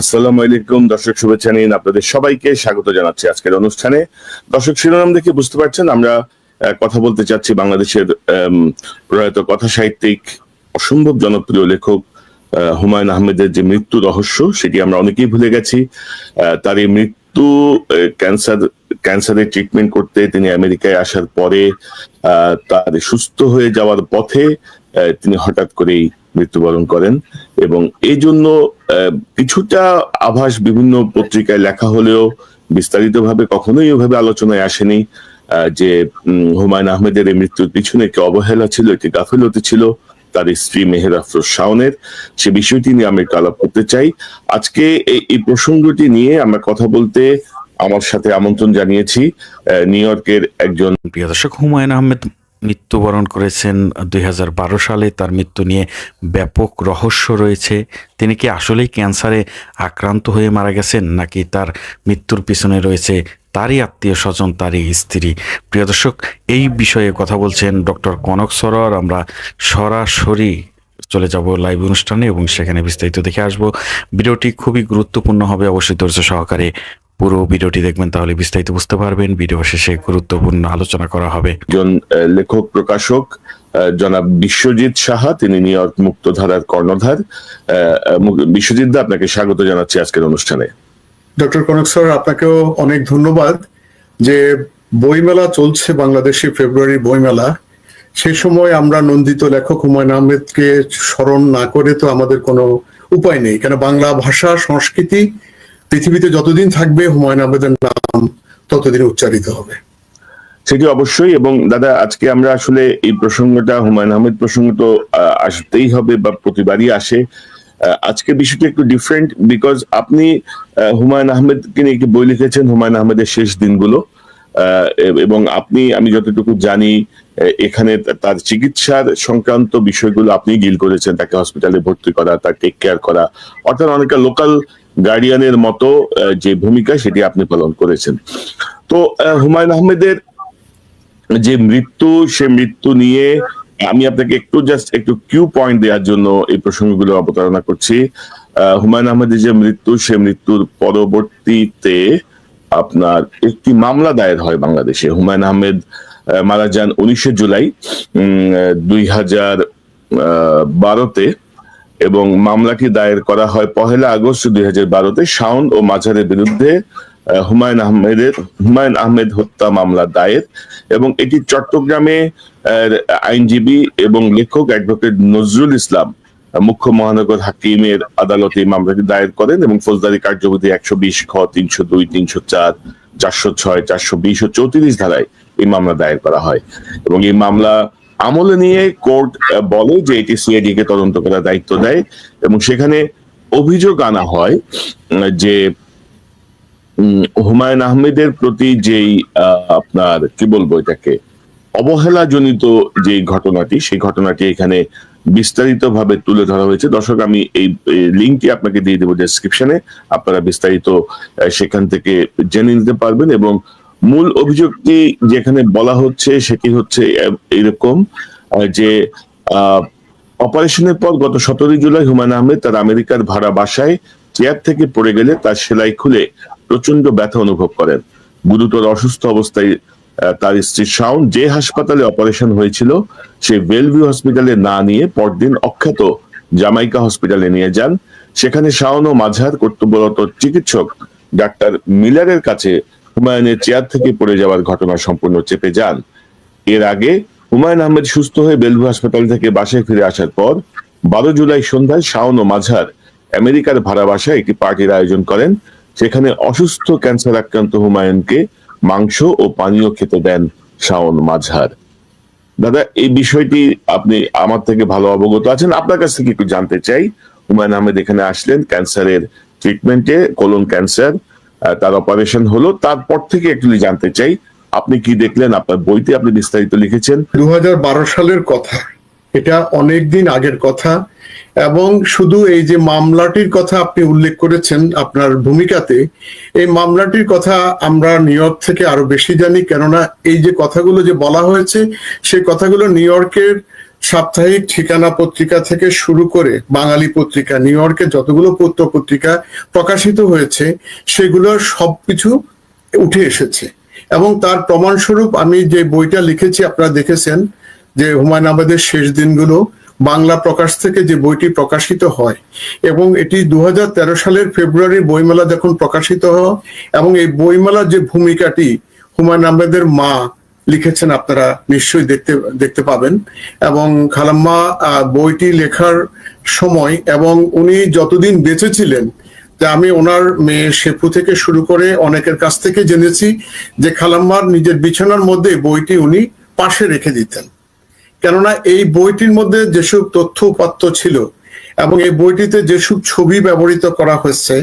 আসসালামু আলাইকুম, দর্শক শুভেচ্ছা নিন আপনাদের সবাইকে, স্বাগত জানাচ্ছি আজকের অনুষ্ঠানে। দর্শক, শিরোনাম দেখে বুঝতে পারছেন, আমরা কথা বলতে চাচ্ছি বাংলাদেশের প্রয়াত কথা সাহিত্যিক অসম্ভব জনপ্রিয় লেখক হুমায়ুন আহমেদের যে মৃত্যু রহস্য, সেটি আমরা অনেকেই ভুলে গেছি। তার এই মৃত্যু ক্যান্সার, ক্যান্সারের ট্রিটমেন্ট করতে তিনি আমেরিকায় আসার পরে তার সুস্থ হয়ে যাওয়ার পথে তিনি হঠাৎ করেই মৃত্যুবরণ করেন এবং এই জন্য কিছুটা আভাস বিভিন্ন পত্রিকায় লেখা হলেও বিস্তারিতভাবে কখনোই ওভাবে আলোচনায় আসেনি যে হুমায়ুন আহমেদের এই মৃত্যুর পিছনে একটি অবহেলা ছিল, একটি গাফিলতি ছিল, তার স্ত্রী মেহের আফরোজ শাওনের। সে বিষয়টি নিয়ে আমি একটু আলাপ করতে চাই। আজকে এই প্রসঙ্গটি নিয়ে আমরা কথা বলতে আমার সাথে আমন্ত্রণ জানিয়েছি নিউ ইয়র্কের একজন প্রিয় দর্শক, হুমায়ুন আহমেদ মৃত্যুবরণ করেছেন দুই হাজার বারো সালে। তার মৃত্যু নিয়ে ব্যাপক রহস্য রয়েছে। তিনি কি আসলেই ক্যান্সারে আক্রান্ত হয়ে মারা গেছেন, নাকি তার মৃত্যুর পিছনে রয়েছে তারই আত্মীয় স্বজন, তারই স্ত্রী? প্রিয় দর্শক, এই বিষয়ে কথা বলছেন ডক্টর কনক সরোয়ার। আমরা সরাসরি চলে যাব লাইভ অনুষ্ঠানে এবং সেখানে বিস্তারিত দেখে আসব। ভিডিওটি খুবই গুরুত্বপূর্ণ হবে, অবশ্যই ধৈর্য সহকারে পুরো ভিডিওটি দেখবেন তাহলে বিস্তারিত বুঝতে পারবেন। ভিডিও শেষে গুরুত্বপূর্ণ আলোচনা করা হবে। একজন লেখক প্রকাশক জনাব বিশ্বজিৎ সাহা তিনি নিউ ইয়র্ক মুক্তধারার কর্ণধার। বিশ্বজিৎ দা আপনাকে স্বাগত জানাচ্ছি আজকের অনুষ্ঠানে। ডক্টর কনক স্যার আপনাকেও অনেক ধন্যবাদ যে বইমেলা চলছে বাংলাদেশে ফেব্রুয়ারি বইমেলা। সেই সময় আমরা নন্দিত লেখক হুমায়ুন আহমেদকে স্মরণ না করে তো আমাদের কোনো উপায় নেই। কেন বাংলা ভাষা সংস্কৃতি পৃথিবীতে যতদিন থাকবে হুমায়ুন আহমেদের নাম ততদিন উচ্চারিত হবে। সেটি অবশ্যই এবং দাদা, আজকে আমরা আসলে এই প্রসঙ্গটা, হুমায়ুন আহমেদ প্রসঙ্গ তো আসতেই হবে বা প্রতিবারই আসে। আজকে বিষয়টা একটু ডিফারেন্ট বিকজ আপনি হুমায়ুন আহমেদকে নিয়ে একটি বই লিখেছেন, হুমায়ুন আহমেদের শেষ দিনগুলো। এবং আপনি, আমি যতটুকু জানি এখানে তার চিকিৎসার সংক্রান্ত বিষয়গুলো আপনি ডিল করেছেন, তাকে হসপিটালে ভর্তি করা, তার টেক কেয়ার করা। অর্থাৎ অনেকটা লোকাল গার্ডিয়ানের মতো যে ভূমিকা সেটি আপনি পালন করেছেন। তো হুমায়ুন আহমেদের যে মৃত্যু সে মৃত্যু নিয়ে আমি আপনাকে একটু জাস্ট একটু কিউ পয়েন্ট দেওয়ার জন্য এই প্রসঙ্গগুলো অবতারণা করছি। হুমায়ুন আহমেদের যে মৃত্যু সে মৃত্যুর পরবর্তীতে আপনার একটি মামলা দায়ের হয় বাংলাদেশে। হুমায়ুন আহমেদ আহ, মারা যান উনিশে জুলাই উম দুই হাজার আহ বারোতে। এবং মামলাটি দায়ের করা হয় পহেলা আগস্ট দুই হাজার বারোতে শাওন ও মাঝারের বিরুদ্ধে হুমায়ুন আহমেদের, হুমায়ুন আহমেদ হত্যা মামলা দায়ের এবং এটি চট্টগ্রামে আইনজীবী এবং লেখক অ্যাডভোকেট নজরুল ইসলাম মুখ্য মহানগর হাকিমের আদালতে মামলাটি দায়ের করেন এবং ফৌজদারি কার্যবিধি একশো বিশ খ, তিনশো দুই, তিনশো চার, চারশো ছয়, চারশো বিশ ও চৌত্রিশ ধারায় এই মামলা দায়ের করা হয় এবং এই মামলা আমলে নিয়ে কোর্ট বলে যে এটি সিআইডি কে তদন্ত করার দায়িত্ব দেয় এবং সেখানে অভিযোগ আনা হয় যে হুমায়ুন আহমেদের প্রতি যেই আপনার কি বলব এটাকে, অবহেলাজনিত যে ঘটনাটি, সেই ঘটনাটি এখানে বিস্তারিত ভাবে তুলে ধরা হয়েছে। দর্শক, আমি এই লিঙ্কটি আপনাকে দিয়ে দেবো ডেসক্রিপশনে আপনারা বিস্তারিত সেখান থেকে জেনে নিতে পারবেন এবং মূল অভিযোগটি যেখানে বলা হচ্ছে সেটি হচ্ছে এরকম যে অপারেশনের পর গত সতেরোই জুলাই হুমায়ুন আহমেদ তার আমেরিকার ভাড়া বাসায় চেয়ার থেকে পড়ে গেলে তার সেলাই খুলে প্রচণ্ড ব্যথা অনুভব করেন। গুরুতর অসুস্থ অবস্থায় তার স্ত্রী শাওন যে হাসপাতালে অপারেশন হয়েছিল, সে বেলভিউ হসপিটালে না নিয়ে পরদিন অখ্যাত জামাইকা হসপিটালে নিয়ে যান। সেখানে শাওন ও মাঝার কর্তব্যরত চিকিৎসক ডাক্তার মিলারের কাছে হুমায়ুনের চেয়ার থেকে পড়ে যাওয়ার ঘটনা সম্পূর্ণ চেপে যান। এর আগে হুমায়ুন আহমেদ সুস্থ হয়ে বেলভু হাসপাতাল থেকে বাসায় ফিরে আসার পর বারো জুলাই সন্ধ্যায় শাওন ও মাঝার আমেরিকার ভাড়া বাসায় একটি পার্টির আয়োজন করেন। সেখানে অসুস্থ ক্যান্সার আক্রান্ত হুমায়ুনকে মাংস ও পানীয় খেতে দেন শাওন মাঝার দাদা, এই বিষয়টি আপনি আমার থেকে ভালো অবগত আছেন। আপনার কাছ থেকে একটু জানতে চাই। হুমায়ুন আহমেদ এখানে আসলেন ক্যান্সারের ট্রিটমেন্টে কোলন ক্যান্সার তার অপারেশন হলো। তারপর থেকে একটু জানতে চাই, আপনি কি দেখলেন? আপনার বইতে আপনি বিস্তারিত লিখেছেন। দু হাজার বারো সালের কথা। এটা অনেক দিন আগের কথা। এবং শুধু এই যে মামলাটির কথা আপনি উল্লেখ করেছেন আপনার ভূমিকাতে, এই মামলাটির কথা আমরা নিউ ইয়র্ক থেকে আরও বেশি জানি। কেননা এই যে কথাগুলো যে বলা হয়েছে, সেই কথাগুলো নিউ ইয়র্কের সাপ্তাহিক ঠিকানা পত্রিকা থেকে শুরু করে বাঙালি পত্রিকা, নিউ ইয়র্কে যতগুলো পত্র পত্রিকা প্রকাশিত হয়েছে সেগুলোর সবকিছু উঠে এসেছে। এবং তার প্রমাণস্বরূপ আমি যে বইটা লিখেছি, আপনারা দেখেছেন যে হুমায়ুন আহমেদের শেষ দিনগুলো, বাংলা প্রকাশ থেকে যে বইটি প্রকাশিত হয় এবং এটি দু হাজার তেরো সালের ফেব্রুয়ারি বইমেলা যখন প্রকাশিত হয় এবং এই বইমেলার যে ভূমিকাটি হুমায়ুন আহমেদের মা লিখেছেন আপনারা নিশ্চয়ই দেখতে দেখতে পাবেন। এবং খালাম্মা বইটি লেখার সময় এবং উনি যতদিন বেঁচে ছিলেন, যে আমি ওনার মেয়ে শেপু থেকে শুরু করে অনেকের কাছ থেকে জেনেছি যে খালাম্মার নিজের বিছানার মধ্যে বইটি উনি পাশে রেখে দিতেন। কেননা এই বইটির মধ্যে যেসব তথ্য উপাত্ত ছিল এবং এই বইটিতে যেসব ছবি ব্যবহৃত করা হয়েছে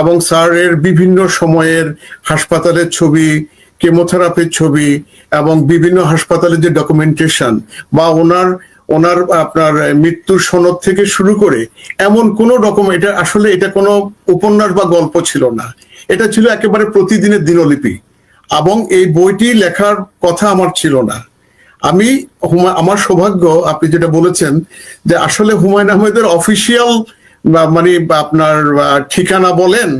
এবং স্যারের বিভিন্ন সময়ের হাসপাতালের ছবি কেমোথেরাপির ছবি এবং বিভিন্ন হাসপাতালের যে ডকুমেন্টেশন বা ওনার ওনার আপনার মৃত্যুর সনদ থেকে শুরু করে এমন কোন রকম এটা আসলে এটা কোনো উপন্যাস বা গল্প ছিল না। এটা ছিল একেবারে প্রতিদিনের দিনলিপি এবং এই বইটি লেখার কথা আমার ছিল না। আমি আমার সৌভাগ্য, আপনি যেটা বলেছেন যে আসলে হুমায়ুন আহমেদের অফিসিয়াল মানে আপনার ঠিকানা বলেন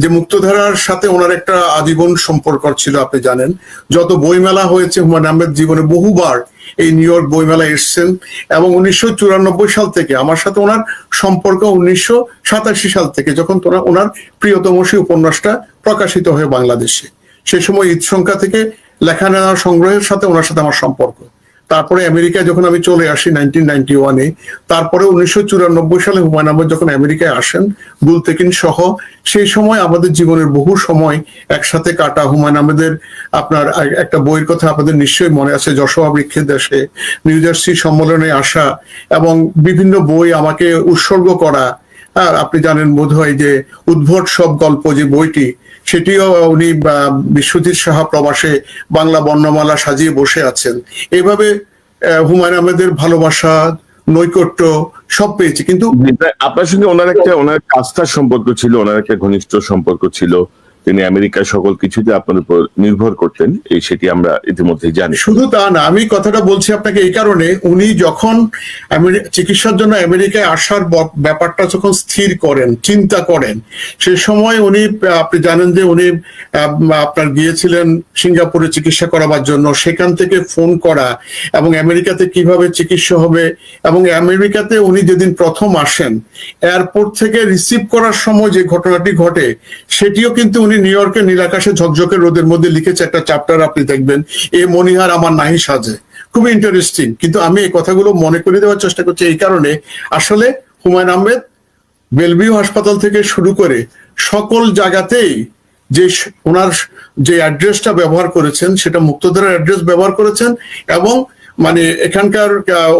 যে মুক্তধারার সাথে ওনার একটা আজীবন সম্পর্ক ছিল, আপনি জানেন। যত বইমেলা হয়েছে, হুমায়ুন আহমেদ জীবনে বহুবার এই নিউ ইয়র্ক বইমেলা এসছেন এবং উনিশশো চুরানব্বই সাল থেকে আমার সাথে ওনার সম্পর্ক উনিশশো সাতাশি সাল থেকে যখন তোরা ওনার প্রিয়তম সেই উপন্যাসটা প্রকাশিত হয় বাংলাদেশে। সেই সময় ঈদ সংখ্যা থেকে লেখা নেওয়া সংগ্রহের সাথে ওনার সাথে আমার সম্পর্ক। তারপরে আমেরিকায় যখন আমি চলে আসি নাইনটিন নাইনটি ওয়ানে তারপরে উনিশশো চুরানব্বই সালে হুমায়ুন আহমেদ যখন আমেরিকায় আসেন, গুলতেকিন সহ, সেই সময় আমাদের জীবনের বহু সময় একসাথে কাটা। হুমায়ুন আহমেদের আপনার একটা বইয়ের কথা আপনাদের নিশ্চয়ই মনে আছে, যশোয়া বৃক্ষের দেশে, নিউ জার্সি সম্মেলনে আসা এবং বিভিন্ন বই আমাকে উৎসর্গ করা। আর আপনি জানেন বোধ হয় যে উদ্ভট সব গল্প যে বইটি সেটিও উনি বিশ্বজিৎ সাহা প্রবাসে বাংলা বর্ণমালা সাজিয়ে বসে আছেন। এইভাবে হুমায়ুন আহমেদের ভালোবাসা, নৈকট্য সব পেয়েছে, কিন্তু আপনার সঙ্গে ওনার একটা, ওনার আস্থার সম্পর্ক ছিল, ওনার একটা ঘনিষ্ঠ সম্পর্ক ছিল। তিনি আমেরিকার সকল কিছুতে আপনার উপর নির্ভর করতেন, এই সেটি আমরা ইতিমধ্যে জানি। শুধু তা না, আমি কথাটা বলছি আপনাকে এই কারণে, উনি যখন চিকিৎসার জন্য আমেরিকায় আসার ব্যাপারটা যখন স্থির করেন, চিন্তা করেন, সে সময় উনি, আপনি জানেন যে উনি আপনার গিয়েছিলেন সিঙ্গাপুরে চিকিৎসা করাবার জন্য, সেখান থেকে ফোন করা, এবং আমেরিকাতে কীভাবে চিকিৎসা হবে, এবং আমেরিকাতে উনি যেদিন প্রথম আসেন, এয়ারপোর্ট থেকে রিসিভ করার সময় যে ঘটনাটি ঘটে, সেটিও কিন্তু উনি নিউ ইয়র্কের নীলাকাশে ঝকঝকে রোদের মধ্যে লিখেছে একটা চ্যাপ্টার আপনি দেখবেন, এ মনিহার আমার নাহি সাজে। খুব ইন্টারেস্টিং কিন্তু আমি এই কথাগুলো মনে করে দেওয়ার চেষ্টা করছি এই কারণে। আসলে হুমায়ুন আহমেদ বেলভিউ হাসপাতাল থেকে শুরু করে সকল জায়গাতেই যে ওনার যে অ্যাড্রেসটা ব্যবহার করেছেন, সেটা মুক্তধারার অ্যাড্রেস ব্যবহার করেছেন এবং মানে এখানকার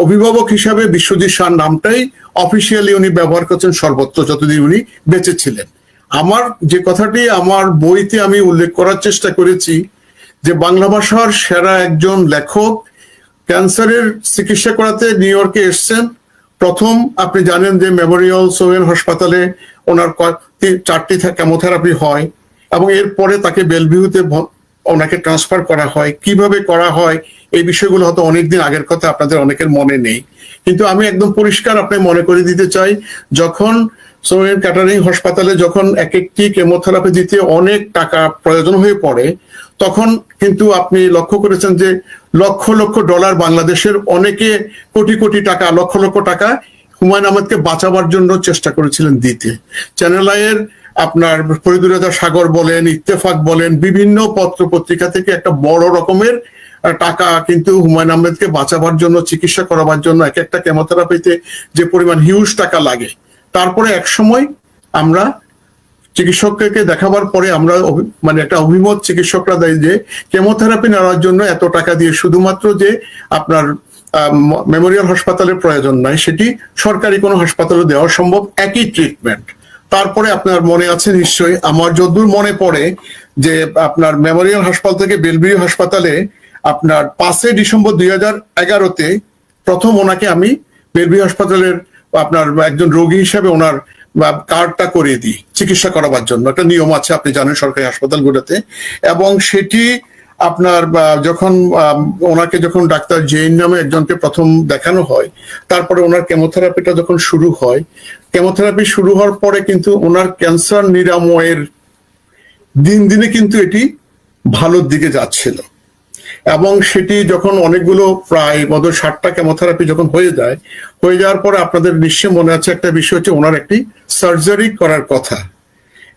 অভিভাবক হিসাবে বিশ্বজিৎ শাহ নামটাই অফিসিয়ালি উনি ব্যবহার করছেন সর্বত্র, যতদিন উনি বেঁচে ছিলেন। আমার যে কথাটি আমার বইতে আমি উল্লেখ করার চেষ্টা করেছি, যে বাংলা ভাষার সেরা একজন লেখক ক্যান্সারের চিকিৎসা করাতে নিউ ইয়র্কে এসছেন। প্রথম আপনি জানেন যে মেমোরিয়াল সোহেল হাসপাতালে ওনার চারটি কেমোথেরাপি হয় এবং এরপরে তাকে বেলভিউতে ওনাকে ট্রান্সফার করা হয়। কীভাবে করা হয় এই বিষয়গুলো হয়তো অনেকদিন আগের কথা, আপনাদের অনেকের মনে নেই। কিন্তু আমি একদম পরিষ্কার আপনি মনে করে দিতে চাই, যখন সোহেল ক্যাটারিং হাসপাতালে যখন এক একটি কেমোথেরাপি দিতে অনেক টাকা প্রয়োজন হয়ে পড়ে, তখন কিন্তু আপনি লক্ষ্য করেছেন যে লক্ষ লক্ষ ডলার বাংলাদেশের অনেকে কোটি কোটি টাকা, লক্ষ লক্ষ টাকা হুমায়ুন আহমেদকে বাঁচাবার জন্য চেষ্টা করেছিলেন দিতে। চ্যানেল আইয়ের আপনার ফরিদুর রাজা সাগর বলেন, ইত্তেফাক বলেন, বিভিন্ন পত্র পত্রিকা থেকে একটা বড় রকমের টাকা কিন্তু হুমায়ুন আহমেদকে বাঁচাবার জন্য, চিকিৎসা করাবার জন্য এক একটা কেমোথেরাপিতে যে পরিমাণ হিউজ টাকা লাগে তারপরে এক সময় আমরা চিকিৎসককে দেখাবার পরে আমরা মানে একটা অভিমত চিকিৎসকরা দেয় যে কেমোথেরাপি নেওয়ার জন্য এত টাকা দিয়ে শুধুমাত্র যে আপনার মেমোরিয়াল হাসপাতালের প্রয়োজন নাই সেটি সরকারি কোনো হাসপাতালে দেওয়া সম্ভব একই ট্রিটমেন্ট তারপরে আপনার মনে আছে নিশ্চয়ই, আমার যদ্দূর মনে পড়ে যে আপনার মেমোরিয়াল হাসপাতাল থেকে বেলভিউ হাসপাতালে আপনার পাঁচই ডিসেম্বর দুই হাজার এগারোতে প্রথম ওনাকে আমি বেলভিউ হাসপাতালের আপনার একজন রোগী হিসেবে ওনার কার্ডটা করিয়ে দিই, চিকিৎসা করাবার জন্য। একটা নিয়ম আছে, আপনি জানেন সরকারি হাসপাতালগুলোতে। এবং সেটি আপনার যখন ওনাকে যখন ডাক্তার জেইন নামে একজনকে প্রথম দেখানো হয়, তারপরে ওনার কেমোথেরাপিটা যখন শুরু হয়, কেমোথেরাপি শুরু হওয়ার পরে কিন্তু ওনার ক্যান্সার নিরাময়ের দিন দিনে কিন্তু এটি ভালোর দিকে যাচ্ছিল। এবং সেটি যখন অনেকগুলো প্রায় বোধ ষাটটা কেমোথেরাপি যখন হয়ে যায় হয়ে যাওয়ার পরে আপনাদের নিশ্চয় মনে আছে একটা বিষয় হচ্ছে ওনার একটি সার্জারি করার কথা।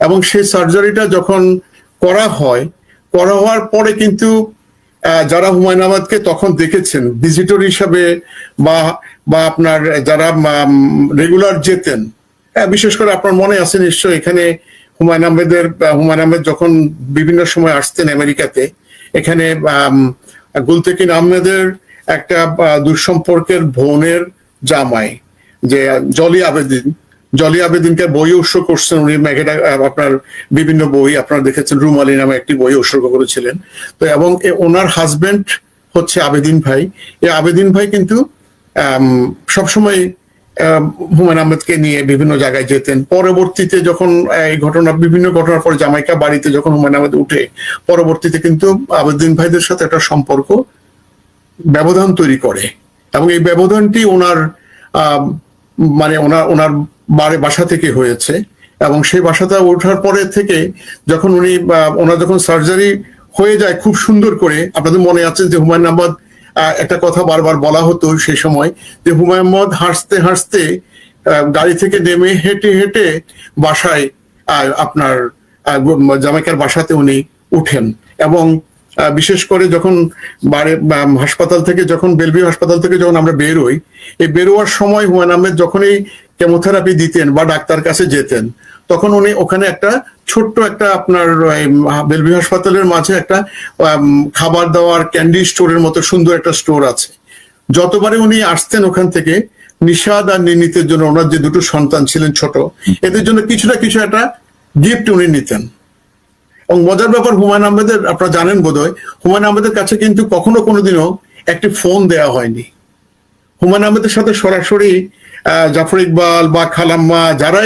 এবং সেই সার্জারিটা যখন করা হয় করা হওয়ার পরে কিন্তু যারা হুমায়ুন আহমদকে তখন দেখেছেন ভিজিটর হিসাবে বা বা আপনার যারা রেগুলার যেতেন হ্যাঁ, বিশেষ করে আপনার মনে আছে নিশ্চয় এখানে হুমায়ুন আহমেদের আহ, হুমায়ুন আহমেদ যখন বিভিন্ন সময় আসতেন আমেরিকাতে এখানে গুলতেকিন আহমেদের একটা দুঃসম্পর্কের বোনের জামাই, যে জলি আবেদিন, জলি আবেদিনকে বই উৎসর্গ করছেন উনি, মেঘেটা আপনার বিভিন্ন বই আপনারা দেখেছেন, রুমালি নামে একটি বই উৎসর্গ করেছিলেন। তো এবং ওনার হাজবেন্ড হচ্ছে আবেদিন ভাই। এই আবেদিন ভাই কিন্তু সবসময় হুমায়ুন আহমেদকে নিয়ে বিভিন্ন জায়গায় যেতেন। পরবর্তীতে যখন এই ঘটনা বিভিন্ন ঘটনার পরে জামাইকা বাড়িতে যখন হুমায়ুন আহমেদ উঠে পরবর্তীতে কিন্তু আবেদিন ভাইদের সাথে একটা সম্পর্ক ব্যবধান তৈরি করে। এবং এই ব্যবধানটি ওনার মানে ওনার ওনার বাড়ি বাসা থেকে হয়েছে। এবং সেই বাসাটা ওঠার পরে থেকে যখন উনি ওনার যখন সার্জারি হয়ে যায় খুব সুন্দর করে আপনাদের মনে আছে যে হুমায়ুন আহমদ আহ, একটা কথা বারবার বলা হতো সেই সময় যে হুমায়ুন হাসতে হাসতে গাড়ি থেকে নেমে হেঁটে হেঁটে বাসায় আপনার জামাইকার বাসাতে উনি উঠেন। এবং বিশেষ করে যখন বাড়ি হাসপাতাল থেকে যখন বেলভিউ হাসপাতাল থেকে যখন আমরা বেরোই, এই বেরোয়ার সময় হুমায়ুন আহমেদ যখনই কেমোথেরাপি দিতেন বা ডাক্তার কাছে যেতেন, তখন উনি ওখানে একটা ছোট্ট একটা আপনার বেলভিউ হাসপাতালের মাঝে একটা খাবার দাবার ক্যান্ডি স্টোরের মতো সুন্দর একটা স্টোর আছে। যতবারে উনি আসতেন ওখান থেকে নিষাদ আর নির্নীতের জন্য ওনার যে দুটো সন্তান ছিলেন ছোট, এদের জন্য কিছু না কিছু একটা গিফট উনি নিতেন। এবং মজার ব্যাপার, হুমায়ুন আহমেদের, আপনারা জানেন বোধহয়, হুমায়ুন আহমেদের কাছে কিন্তু কখনো কোনোদিনও একটি ফোন দেয়া হয়নি। হুমায়ুন আহমেদের সাথে সরাসরি জাফর ইকবাল বা খালাম্মা, যারাই